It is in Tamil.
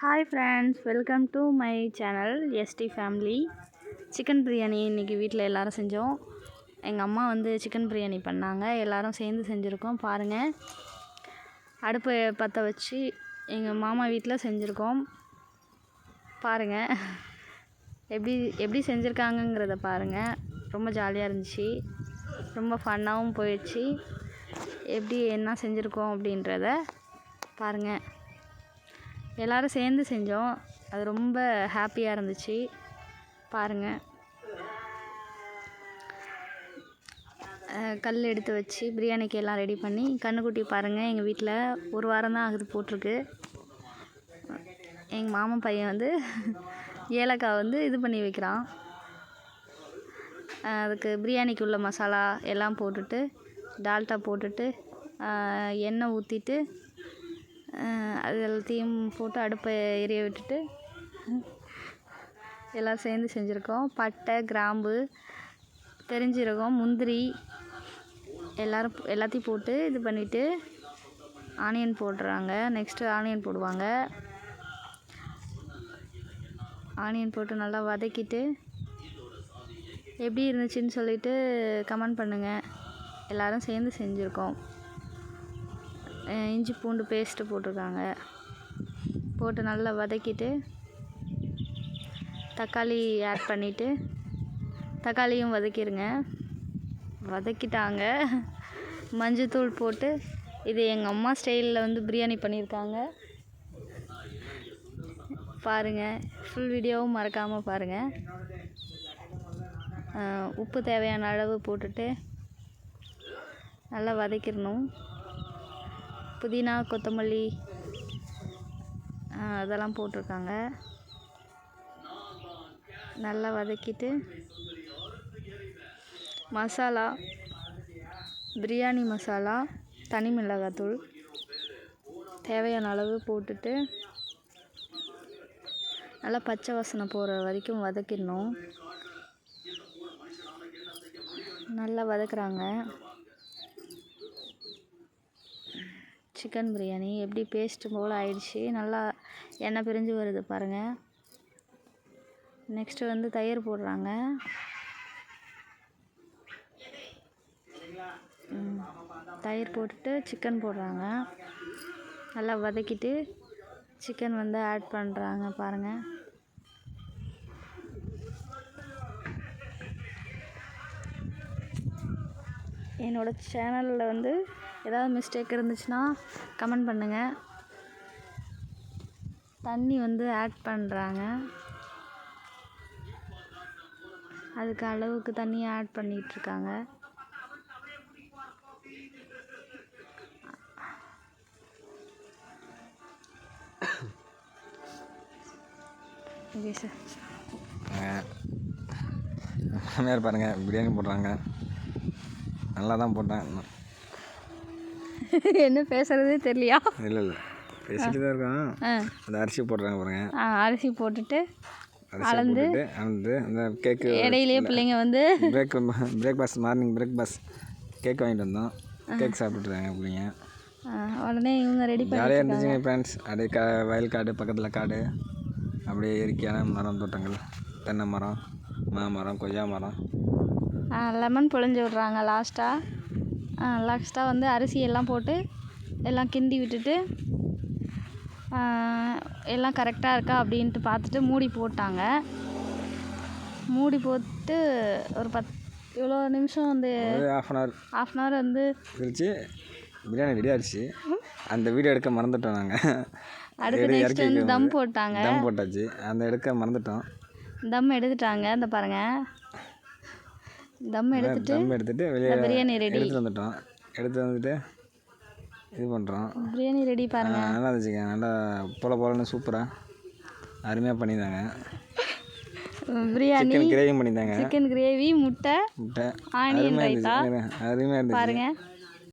Hi friends welcome to my channel S T family chicken biryani இன்றைக்கி வீட்டில் எல்லோரும் செஞ்சோம். எங்கள் அம்மா வந்து சிக்கன் பிரியாணி பண்ணாங்க. எல்லோரும் சேர்ந்து செஞ்சுருக்கோம். பாருங்கள் அடுப்பு பற்ற வச்சு எங்கள் மாமா வீட்டில் செஞ்சுருக்கோம். பாருங்கள் எப்படி எப்படி செஞ்சுருக்காங்கங்கிறத பாருங்கள் ரொம்ப ஜாலியாக இருந்துச்சு. ரொம்ப ஃபன்னாகவும் போயிடுச்சு. எப்படி என்ன செஞ்சுருக்கோம் அப்படின்றத பாருங்கள் எல்லோரும் சேர்ந்து செஞ்சோம். அது ரொம்ப ஹாப்பியாக இருந்துச்சு. பாருங்கள் கல் எடுத்து வச்சு பிரியாணிக்கு எல்லாம் ரெடி பண்ணி கன்றுக்குட்டி பாருங்கள் எங்கள் வீட்டில் ஒரு வாரம் தான் ஆகுது போட்டிருக்கு. எங்கள் மாமன் பையன் வந்து ஏலக்காய் வந்து இது பண்ணி வைக்கிறான். அதுக்கு பிரியாணிக்கு உள்ள மசாலா எல்லாம் போட்டுட்டு டால்டா போட்டுட்டு எண்ணெய் ஊற்றிட்டு அது எல்லாத்தையும் போட்டு அடுப்பை எரிய விட்டுட்டு எல்லோரும் சேர்ந்து செஞ்சுருக்கோம். பட்டை கிராம்பு பெருஞ்சீரகம் முந்திரி எல்லோரும் எல்லாத்தையும் போட்டு இது பண்ணிவிட்டு ஆனியன் போடுறாங்க. நெக்ஸ்ட்டு ஆனியன் போடுவாங்க. ஆனியன் போட்டு நல்லா வதக்கிட்டு எப்படி இருந்துச்சுன்னு சொல்லிட்டு கமெண்ட் பண்ணுங்கள் எல்லோரும் சேர்ந்து செஞ்சுருக்கோம். இஞ்சி பூண்டு பேஸ்ட்டு போட்டிருக்காங்க. போட்டு நல்லா வதக்கிட்டு தக்காளி ஆட் பண்ணிவிட்டு தக்காளியும் வதக்கிடுங்க வதக்கிட்டாங்க. மஞ்சத்தூள் போட்டு இது எங்கள் அம்மா ஸ்டைலில் வந்து பிரியாணி பண்ணியிருக்காங்க பாருங்கள் ஃபுல் வீடியோவும் மறக்காமல் பாருங்கள் உப்பு தேவையான அளவு போட்டுட்டு நல்லா வதக்கிடணும். புதினா கொத்தமல்லி அதெல்லாம் போட்டிருக்காங்க. நல்லா வதக்கிட்டு மசாலா பிரியாணி மசாலா தனி மிளகாத்தூள் தேவையான அளவு போட்டுட்டு நல்லா பச்சை வாசனை போகிற வரைக்கும் வதக்கிடணும். நல்லா வதக்குறாங்க. சிக்கன் பிரியாணி. எப்படி பேஸ்ட்டு போல் ஆயிடுச்சு. நல்லா எண்ணெய் பிரிஞ்சு வருது பாருங்கள் நெக்ஸ்ட்டு வந்து தயிர் போடுறாங்க. ம், தயிர் போட்டுட்டு சிக்கன் போடுறாங்க. நல்லா வதக்கிட்டு சிக்கன் வந்து ஆட் பண்ணுறாங்க பாருங்கள் என்னோடய சேனலில் வந்து ஏதாவது மிஸ்டேக் இருந்துச்சுன்னா கமெண்ட் பண்ணுங்கள் தண்ணி வந்து ஆட் பண்ணுறாங்க அதுக்கு அளவுக்கு தண்ணி ஆட் பண்ணிகிட்ருக்காங்க ஓகே சார் மாமியார் பாருங்கள் பிரியாணி போடுறாங்க. நல்லா தான் போட்டேன். என்ன பேசுகிறதே தெரியலையா? இல்லை இல்லை. பேசிட்டு தான் இருக்கோம். அந்த அரிசி போடுறாங்க பாருங்க. அரிசி போட்டுட்டு அரிசி போட்டுட்டு அந்த கேக்கு இடையிலேயே பிள்ளைங்க வந்து break breakfast morning breakfast cake வாங்கிட்டு வந்தோம். கேக் சாப்பிட்டுருக்காங்க பிள்ளைங்க. உடனே இவங்க ரெடி பண்ணி ஜாலியாக இருந்துச்சுங்க ஃப்ரெண்ட்ஸ் அப்படியே கா வயல் காடு பக்கத்தில் காடு. அப்படியே இயற்கையான மரம் தோட்டங்கள். தென்னை மரம் மாமரம் கொய்யா மரம். லெமன் புழிஞ்சு விட்றாங்க லாஸ்ட்டாக லாஸ்ட்டாக வந்து அரிசி எல்லாம் போட்டு எல்லாம் கிண்டி விட்டுட்டு எல்லாம் கரெக்டாக இருக்கா அப்படின்ட்டு பார்த்துட்டு மூடி போட்டாங்க. மூடி போட்டு ஒரு பத் இவ்வளோ நிமிஷம் வந்து half an hour half an hour வந்து கழிச்சு பிரியாணி ரெடி ஆயிடுச்சு. அந்த வீடியோ எடுக்க மறந்துட்டோம் நாங்கள் அடுத்து நெக்ஸ்ட் வந்து தம் போட்டாங்க. தம் போட்டாச்சு. அந்த எடுக்க மறந்துட்டோம். தம் எடுத்துட்டாங்க. இந்த பாருங்க. தம் எடுத்துட்டு தம் எடுத்துட்டு வெளியே பிரியாணி ரெடி எடுத்துட்டு வந்துட்டோம். எடுத்து வந்துட்டு இது பண்ணுறோம் பிரியாணி ரெடி பாருங்க. நல்லா இருந்துச்சுங்க நல்லா போல போலன்னு சூப்பராக அருமையாக பண்ணியிருந்தாங்க. பிரியாணி சிக்கன் கிரேவி பண்ணியிருந்தாங்க. சிக்கன் கிரேவி முட்டை முட்டை. ஆனியன் ரைத்தா அருமையாக இருந்துச்சு. பாருங்க.